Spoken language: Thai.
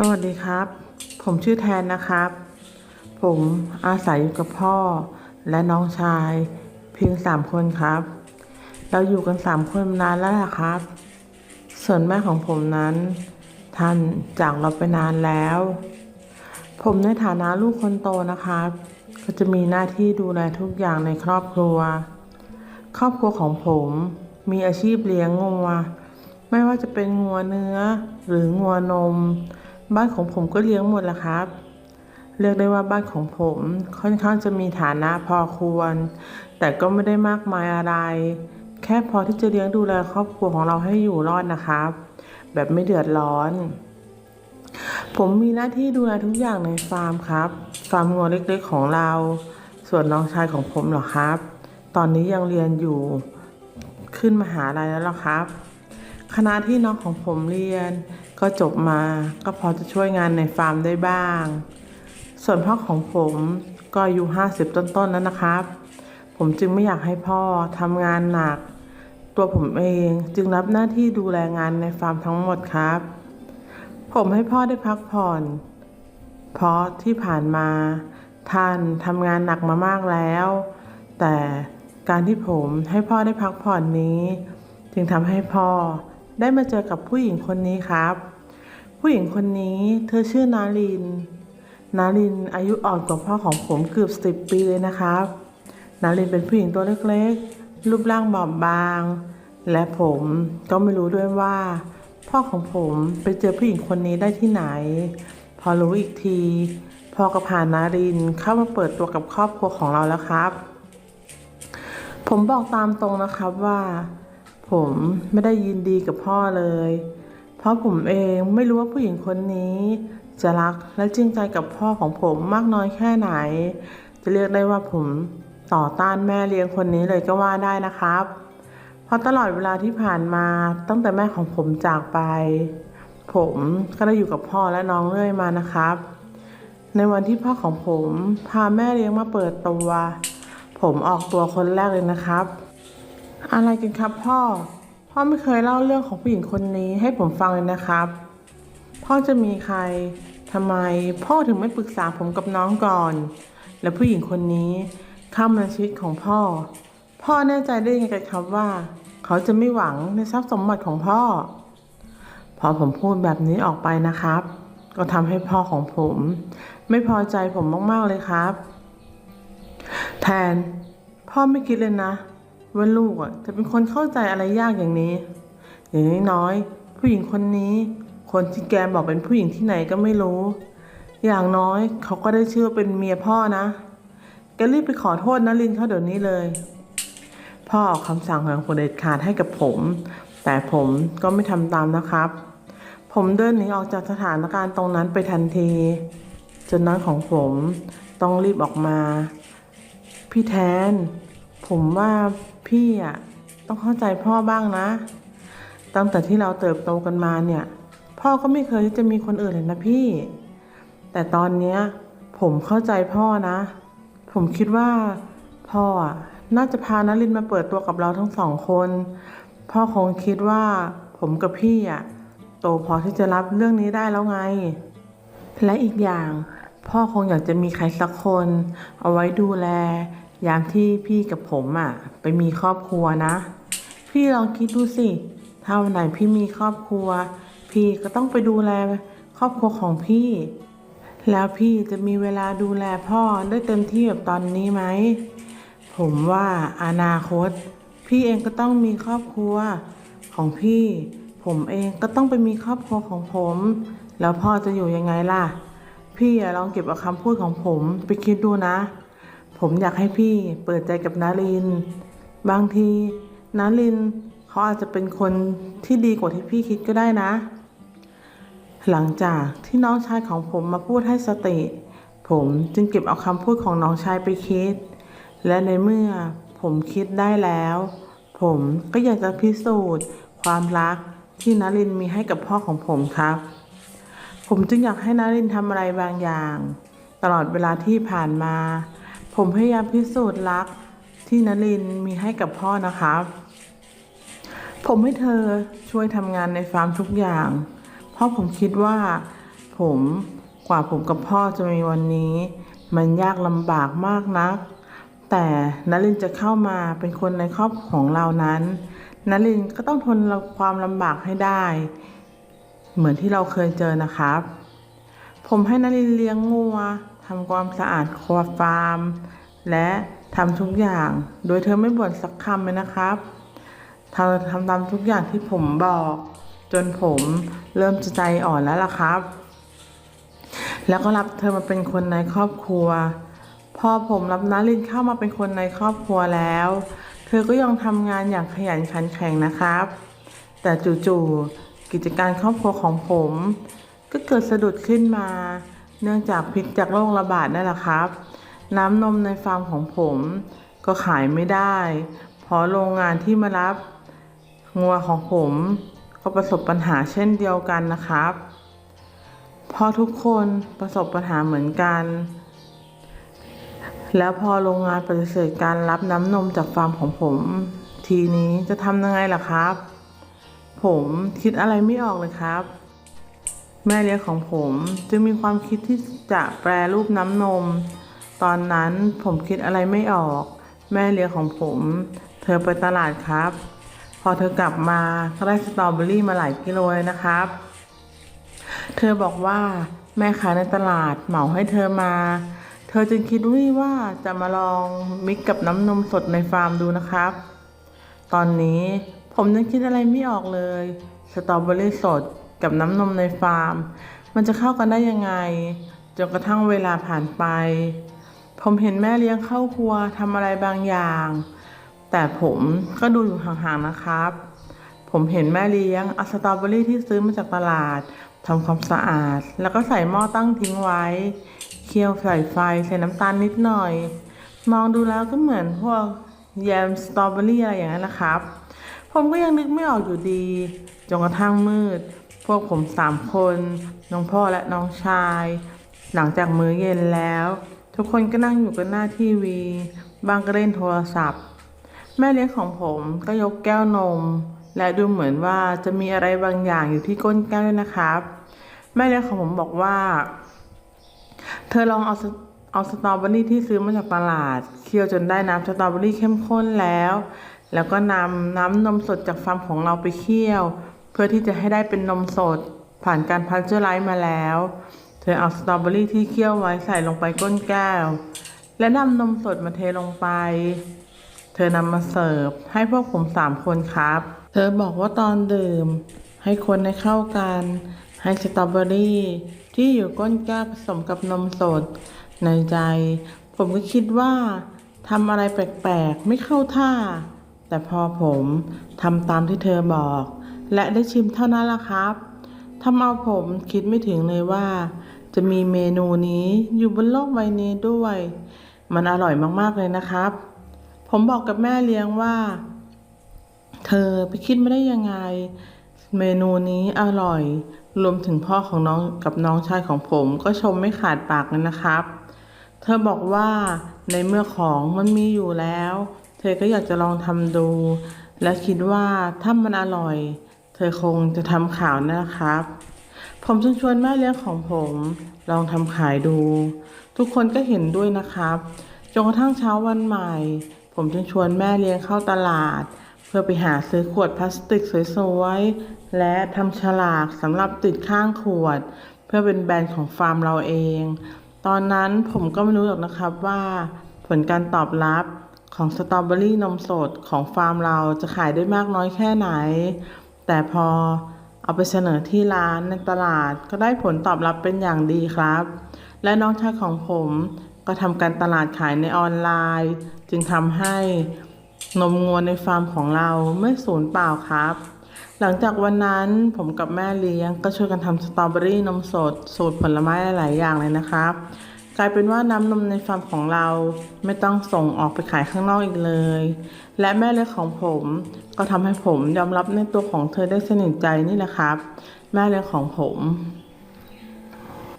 สวัสดีครับ ผมชื่อแทนนะครับ ผมอาศัยอยู่กับพ่อและน้องชายเพียงสามคนครับ เราอยู่กันสามคนมานานแล้วละครับ ส่วนแม่ของผมนั้น ท่านจากเราไปนานแล้ว ผมในฐานะลูกคนโตนะครับ ก็จะมีหน้าที่ดูแลทุกอย่างในครอบครัว ครอบครัวของผมมีอาชีพเลี้ยงงัว ไม่ว่าจะเป็นงัวเนื้อหรืองัวนม บ้านของผมก็เลี้ยงหมดแหละครับ เรียกได้ว่าบ้านของผมค่อนข้างจะมีฐานะพอควร แต่ก็ไม่ได้มากมายอะไร แค่พอที่จะเลี้ยงดูแลครอบครัวของเราให้อยู่รอดนะครับ แบบไม่เดือดร้อน ผมมีหน้าที่ดูแลทุกอย่างในฟาร์มครับ ฟาร์มงัวเล็กๆของเรา ส่วนน้องชายของผมเหรอครับ ตอนนี้ยังเรียนอยู่ขึ้นมหาลัยแล้วล่ะครับ คณะที่น้องของผมเรียน ก็จบมาก็พอจะช่วยงานในฟาร์มได้บ้าง ส่วนพ่อของผมก็อายุห้าสิบต้นๆแล้วนะครับ ผมจึงไม่อยากให้พ่อทำงานหนัก ตัวผมเองจึงรับหน้าที่ดูแลงานในฟาร์มทั้งหมดครับ ผมให้พ่อได้พักผ่อน เพราะที่ผ่านมา ท่านทำงานหนักมามากแล้ว แต่การที่ผมให้พ่อได้พักผ่อนนี้ จึงทำให้พ่อ ได้มาเจอกับผู้หญิงคนนี้ครับ ผู้หญิงคนนี้เธอชื่อนาริน นารินอายุอ่อนกว่าพ่อของผมเกือบสิบปีเลยนะครับ นารินเป็นผู้หญิงตัวเล็กๆ รูปร่างบอบบาง และผมก็ไม่รู้ด้วยว่า พ่อของผมไปเจอผู้หญิงคนนี้ได้ที่ไหน พอรู้อีกทีพ่อก็พานารินเข้ามาเปิดตัวกับครอบครัวของเราแล้วครับ ผมบอกตามตรงนะครับว่า ผมไม่ได้ยินดีกับพ่อเลย เพราะผมเองไม่รู้ว่าผู้หญิงคนนี้ จะรักและจริงใจกับพ่อของผมมากน้อยแค่ไหน จะเรียกได้ว่าผมต่อต้านแม่เลี้ยงคนนี้เลยก็ว่าได้นะครับ เพราะตลอดเวลาที่ผ่านมาตั้งแต่แม่ของผมจากไป ผมก็ได้อยู่กับพ่อและน้องเรื่อยมานะครับ ในวันที่พ่อของผมพาแม่เลี้ยงมาเปิดตัว ผมออกตัวคนแรกเลยนะครับ อะไรกันครับพ่อ พ่อไม่เคยเล่าเรื่องของผู้หญิงคนนี้ให้ผมฟังเลยนะครับ พ่อจะมีใครทำไมพ่อถึงไม่ปรึกษาผมกับน้องก่อน และผู้หญิงคนนี้เข้ามาในชีวิตของพ่อ พ่อแน่ใจได้ยังไงกันครับว่า เขาจะไม่หวังในทรัพย์สมบัติของพ่อ พอผมพูดแบบนี้ออกไปนะครับ ก็ทำให้พ่อของผม ไม่พอใจผมมากๆเลยครับ แทน พ่อไม่คิดเลยนะ ว่าลูกอะจะเป็นคนเข้าใจอะไรยากอย่างนี้ อย่างน้อยๆผู้หญิงคนนี้ คนที่แกบอกเป็นผู้หญิงที่ไหนก็ไม่รู้ อย่างน้อยเขาก็ได้ชื่อเป็นเมียพ่อนะแกรีบไปขอโทษนะลินเขาเดี๋ยวนี้เลย พ่อออกคำสั่งของคนเด็ดขาดให้กับผม แต่ผมก็ไม่ทำตามนะครับ ผมเดินหนีออกจากสถานการณ์ตรงนั้นไปทันที จนน้องของผมต้องรีบออกมา พี่แทน ผมว่าพี่อะต้องเข้าใจพ่อบ้างนะ ตั้งแต่ที่เราเติบโตกันมาเนี่ย พ่อก็ไม่เคยที่จะมีคนอื่นเลยนะพี่ แต่ตอนเนี้ยผมเข้าใจพ่อนะ ผมคิดว่าพ่ออะน่าจะพานลินมาเปิดตัวกับเราทั้งสองคน พ่อคงคิดว่า ผมกับพี่อะโตพอที่จะรับเรื่องนี้ได้แล้วไง และอีกอย่าง พ่อคงอยากจะมีใครสักคน เอาไว้ดูแล ยามที่พี่กับผมอะ ไปมีครอบครัวนะ พี่ลองคิดดูสิถ้าวันไหนพี่มีครอบครัว พี่ก็ต้องไปดูแลครอบครัวของพี่ แล้วพี่จะมีเวลาดูแลพ่อได้เต็มที่แบบตอนนี้ไหม ผมว่าอนาคต พี่เองก็ต้องมีครอบครัวของพี่ ผมเองก็ต้องไปมีครอบครัวของผม แล้วพ่อจะอยู่ยังไงล่ะ พี่อลองเก็บเอาคำพูดของผมไปคิดดูนะ ผมอยากให้พี่เปิดใจกับนาริน บางทีนารินเขาอาจจะเป็นคนที่ดีกว่าที่พี่คิดก็ได้นะ หลังจากที่น้องชายของผมมาพูดให้สติ ผมจึงเก็บเอาคำพูดของน้องชายไปคิด และในเมื่อผมคิดได้แล้ว ผมก็อยากจะพิสูจน์ ความรักที่นารินมีให้กับพ่อของผมครับ ผมจึงอยากให้นารินทำอะไรบางอย่าง ตลอดเวลาที่ผ่านมา ผมพยายามพิสูจน์รักที่นรินมีให้กับพ่อนะครับผมให้เธอช่วยทำงานในฟาร์มทุกอย่าง เพราะผมคิดว่าผผมกว่าผมกับพ่อจะมีวันนี้ มันยากลำบากมากนัก แต่นลินจะเข้ามาเป็นคนในครอบครัวของเรานั้นนลินก็ต้องทนความลำบากให้ได้ เหมือนที่เราเคยเจอนะครับ ผมให้นลินเลี้ยงงัว ทำความสะอาดครัวฟาร์ม และทำทุกอย่าง โดยเธอไม่บ่นสักคำเลยนะครับเธอทำตามทุกอย่างที่ผมบอก จนผมเริ่มจะใจอ่อนแล้วล่ะครับ แล้วก็รับเธอมาเป็นคนในครอบครัว พอผมรับนารินเข้ามาเป็นคนในครอบครัวแล้ว เธอก็ยังทำงานอย่างขยันขันแข็งนะครับ แต่จู่ๆกิจการครอบครัวของผม ก็เกิดสะดุดขึ้นมา เนื่องจากพิษจากโรคระบาดนั่นแหละครับ น้ำนมในฟาร์มของผมก็ขายไม่ได้ เพราะโรงงานที่มารับงัวของผมก็ประสบปัญหาเช่นเดียวกันนะครับ เพราะทุกคนประสบปัญหาเหมือนกัน แล้วพอโรงงานปฏิเสธการรับน้ำนมจากฟาร์มของผม ทีนี้จะทำยังไงล่ะครับ ผมคิดอะไรไม่ออกเลยครับ แม่เลี้ยงของผม จึงมีความคิดที่จะแปรรูปน้ำนม ตอนนั้นผมคิดอะไรไม่ออก แม่เลี้ยงของผม เธอไปตลาดครับ พอเธอกลับมาก็ได้สตรอเบอรี่มาหลายกิโลเลยนะครับ เธอบอกว่าแม่ค้าในตลาดเหมาให้เธอมา เธอจึงคิดว่าจะมาลองมิกกับน้ำนมสดในฟาร์มดูนะครับ ตอนนี้ผมยังคิดอะไรไม่ออกเลย สตรอเบอรี่สด กับน้ำนมในฟาร์ม มันจะเข้ากันได้ยังไงจนกระทั่งเวลาผ่านไป ผมเห็นแม่เลี้ยงเข้าครัวทำอะไรบางอย่าง แต่ผมก็ดูอยู่ห่างๆนะครับ ผมเห็นแม่เลี้ยงเอาสตรอเบอรี่ที่ซื้อมาจากตลาดทำความสะอาด แล้วก็ใส่หม้อตั้งทิ้งไว้ เคี่ยวใส่ไฟใส่น้ำตาลนิดหน่อย มองดูแล้วก็เหมือนพวกแยมสตรอเบอรี่อะไรอย่างนั้นนะครับ ผมก็ยังนึกไม่ออกอยู่ดี จนกระทั่งมืด พวกผมสามคน น้องพ่อและน้องชาย หลังจากมื้อเย็นแล้ว ทุกคนก็นั่งอยู่กันหน้าทีวี บางก็เล่นโทรศัพท์ แม่เลี้ยงของผมก็ยกแก้วนม และดูเหมือนว่าจะมีอะไรบางอย่างอยู่ที่ก้นแก้วด้วยนะครับ แม่เลี้ยงของผมบอกว่า เธอลองเอาเอาสตรอเบอรี่ที่ซื้อมาจากตลาด เคี่ยวจนได้น้ำสตรอเบอรี่เข้มข้นแล้ว แล้วก็นำน้ำนมสดจากฟาร์มของเราไปเคี่ยว เพื่อที่จะให้ได้เป็นนมสด ผ่านการพัชเจอร์ไลท์มาแล้ว เธอเอาสตรอเบอรี่ที่เคี่ยวไว้ใส่ลงไปก้นแก้ว และนำนมสดมาเทลงไป เธอนำมาเสิร์ฟให้พวกผมสามคนครับ เธอบอกว่าตอนดื่ม ให้คนให้เข้ากัน ให้สตรอเบอรี่ที่อยู่ก้นแก้วผสมกับนมสด ในใจ ผมก็คิดว่าทำอะไรแปลกๆ ไม่เข้าท่า แต่พอผมทำตามที่เธอบอก และได้ชิมเท่านั้นละครับทำเอาผมคิดไม่ถึงเลยว่า จะมีเมนูนี้อยู่บนโลกใบนี้ด้วย มันอร่อยมากๆเลยนะครับ ผมบอกกับแม่เลี้ยงว่า เธอไปคิดไม่ได้ยังไง เมนูนี้อร่อย รวมถึงพ่อของน้องกับน้องชายของผมก็ชมไม่ขาดปากเลยนะครับ เธอบอกว่าในเมื่อของมันมีอยู่แล้ว เธอก็อยากจะลองทำดู และคิดว่าถ้ามันอร่อย เธอคงจะทำข่าวนะครับ ผมจึงชวนแม่เลี้ยงของผม ลองทำขายดู ทุกคนก็เห็นด้วยนะครับจนกระทั่งเช้าวันใหม่ ผมจึงชวนแม่เลี้ยงเข้าตลาด เพื่อไปหาซื้อขวดพลาสติกสวยๆ และทำฉลากสำหรับติดข้างขวด เพื่อเป็นแบรนด์ของฟาร์มเราเอง ตอนนั้นผมก็ไม่รู้หรอกนะครับว่าผลการตอบรับของสตรอเบอรี่นมสดของฟาร์มเราจะขายได้มากน้อยแค่ไหน แต่พอเอาไปเสนอที่ร้านในตลาดก็ได้ผลตอบรับเป็นอย่างดีครับ และน้องชายของผมก็ทำการตลาดขายในออนไลน์ จึงทำให้นมงัวในฟาร์มของเราไม่สูญเปล่าครับ หลังจากวันนั้นผมกับแม่เลี้ยงก็ช่วยกันทำสตรอเบอรี่นมสด สูตรผลไม้หลายอย่างเลยนะครับ กลายเป็นว่าน้ำนมในฟาร์มของเราไม่ต้องส่งออกไปขายข้างนอกอีกเลย และแม่เลี้ยงของผม ก็ทำให้ผมยอมรับในตัวของเธอได้สนิทใจนี่แหละครับ แม่เลี้ยงของผม